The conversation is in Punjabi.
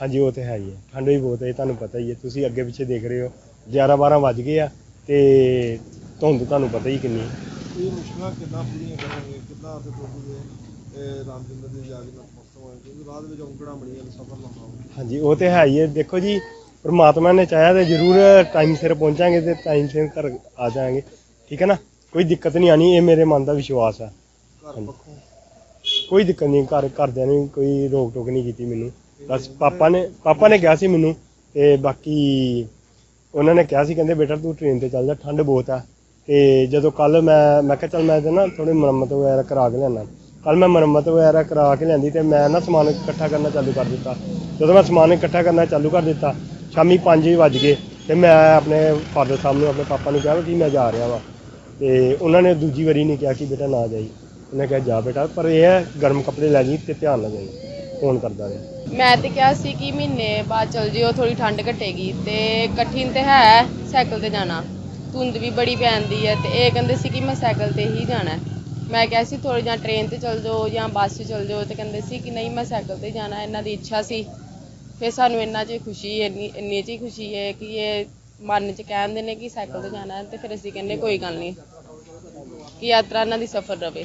ਹਾਂਜੀ ਉਹ ਤੇ ਹੈ ਹੀ ਹੈ। ਠੰਡ ਵੀ ਬਹੁਤ ਹੈ ਤੁਹਾਨੂੰ ਪਤਾ ਹੀ ਹੈ। ਤੁਸੀਂ ਅੱਗੇ ਪਿੱਛੇ ਦੇਖ ਰਹੇ ਹੋ 11 12 ਵੱਜ ਗਏ ਆ ਤੇ ਧੁੰਦ ਤੁਹਾਨੂੰ ਪਤਾ ਹੀ ਕਿੰਨੀ ਹੈ। ਇਹ ਮੁਸ਼ਕਲਾਂ ਕਿੱਦਾਂ ਪੂਰੀਆਂ ਕਰਾਂਗੇ ਕਿੱਦਾਂ ਉੱਥੇ ਪਹੁੰਚੂਗੇ ਇਹ ਰਾਮਚੰਦਰ ਦੀ ਯਾਦ ਨਾਲ ਪਹੁੰਚੋ ਹੋਏ ਕਿਉਂਕਿ ਰਾਹ ਦੇ ਵਿੱਚ ਔਂਕੜਾਂ ਬੜੀਆਂ ਨੇ ਸਫ਼ਰ ਲੰਮਾ ਹੋ ਹਾਂਜੀ ਉਹ ਤੇ ਹੈ ਹੀ ਹੈ। ਦੇਖੋ ਜੀ ਪ੍ਰਮਾਤਮਾ ਨੇ ਚਾਹਿਆ ਤੇ ਜ਼ਰੂਰ ਟਾਈਮ ਸਿਰ ਪਹੁੰਚਾਂਗੇ ਤੇ ਟਾਈਮ ਸਿਰ ਘਰ ਆ ਜਾਾਂਗੇ ਠੀਕ ਹੈ ਨਾ? ਕੋਈ ਦਿੱਕਤ ਨਹੀਂ ਆਣੀ ਇਹ ਮੇਰੇ ਮਨ ਦਾ ਵਿਸ਼ਵਾਸ ਘਰ। ਪੱਖੋਂ। ਕੋਈ ਦਿੱਕਤ ਨਹੀਂ ਘਰ ਘਰਦਿਆਂ ਨੇ ਕੋਈ ਰੋਕ ਟੋਕ ਨਹੀਂ ਕੀਤੀ ਮੈਨੂੰ। ਬਸ ਪਾਪਾ ਨੇ ਪਾਪਾ ਨੇ ਕਿਹਾ ਸੀ ਮੈਨੂੰ, ਤੇ ਬਾਕੀ ਉਹਨਾਂ ਨੇ ਕਿਹਾ ਸੀ, ਕਹਿੰਦੇ ਬੇਟਾ ਤੂੰ ਟ੍ਰੇਨ ਤੇ ਚੱਲ ਜਾ, ਠੰਡ ਬਹੁਤ ਆ। ਤੇ ਜਦੋਂ ਕੱਲ ਮੈਂ ਮੈਂ ਕਿਹਾ ਚੱਲ ਮੈਂ ਤੇ ਨਾ ਥੋੜੀ ਮੁਰੰਮਤ ਵਗੈਰਾ ਕਰਾ ਕੇ ਲਿਆਣਾ ਕੱਲ ਮੈਂ ਮੁਰੰਮਤ ਵਗੈਰਾ ਕਰਾ ਕੇ ਲਿਆਂਦੀ ਤੇ ਮੈਂ ਨਾ ਸਮਾਨ ਇਕੱਠਾ ਕਰਨਾ ਚਾਲੂ ਕਰ ਦਿੱਤਾ। ਜਦੋਂ ਮੈਂ ਸਮਾਨ ਇਕੱਠਾ ਕਰਨਾ ਚਾਲੂ ਕਰ ਦਿੱਤਾ, ਸ਼ਾਮੀ 5 ਵੱਜ ਗਏ ਤੇ ਮੈਂ ਆਪਣੇ ਫਾਦਰ ਸਾਹਿਬ ਨੂੰ, ਆਪਣੇ ਪਾਪਾ ਨੂੰ ਕਿਹਾ ਕਿ ਮੈਂ ਜਾ ਰਿਹਾ ਵਾਂ। ਤੇ ਉਹਨਾਂ ਨੇ ਦੂਜੀ ਵਾਰੀ ਨਹੀਂ ਕਿਹਾ ਕਿ ਬੇਟਾ ਨਾ ਜਾਈ। ਉਹਨੇ ਕਿਹਾ ਜਾ ਬੇਟਾ, ਪਰ ਇਹ ਹੈ ਗਰਮ ਕੱਪੜੇ ਲੈ ਜੀ ਤੇ ਧਿਆਨ ਨਾਲ ਜਾਈ। ਫੋਨ ਕਰਦਾ ਰਿਹਾ। ਮੈਂ ਤੇ ਕਿਹਾ ਸੀ ਕਿ ਮਹੀਨੇ ਬਾਅਦ ਚਲ ਜਿਓ ਥੋੜੀ ਠੰਡ ਘਟੇਗੀ ਤੇ ਕਠਿਨ ਤੇ ਹੈ ਸਾਈਕਲ ਤੇ ਜਾਣਾ। ਧੁੰਦ ਵੀ ਬੜੀ ਪੈਂਦੀ ਹੈ ਤੇ ਇਹ ਕਹਿੰਦੇ ਸੀ ਕਿ ਮੈਂ ਸਾਈਕਲ ਤੇ ਹੀ ਜਾਣਾ ਹੈ। ਮੈਂ ਕਿਹਾ ਸੀ ਥੋੜੀ ਜਾਂ ਟ੍ਰੇਨ ਤੇ ਚਲ ਜਾਓ ਜਾਂ ਬੱਸ 'ਚ ਚਲ ਜਾਓ ਤੇ ਕਹਿੰਦੇ ਸੀ ਕਿ ਨਹੀਂ ਮੈਂ ਸਾਈਕਲ ਤੇ ਜਾਣਾ, ਇਹਨਾਂ ਦੀ ਇੱਛਾ ਸੀ। ਫਿਰ ਸਾਨੂੰ ਇੰਨਾ 'ਚ ਖੁਸ਼ੀ, ਇੰਨੀ ਇੰਨੀ 'ਚ ਹੀ ਖੁਸ਼ੀ ਹੈ ਕਿ ਇਹ ਮਨ 'ਚ ਕਹਿੰਦੇ ਨੇ ਕਿ ਸਾਈਕਲ ਤੇ ਜਾਣਾ ਹੈ ਤੇ ਫਿਰ ਅਸੀਂ ਕਹਿੰਦੇ ਕੋਈ ਗੱਲ ਨਹੀਂ, ਕਿ ਯਾਤਰਾ ਇਹਨਾਂ ਦੀ ਸਫਲ ਰਵੇ।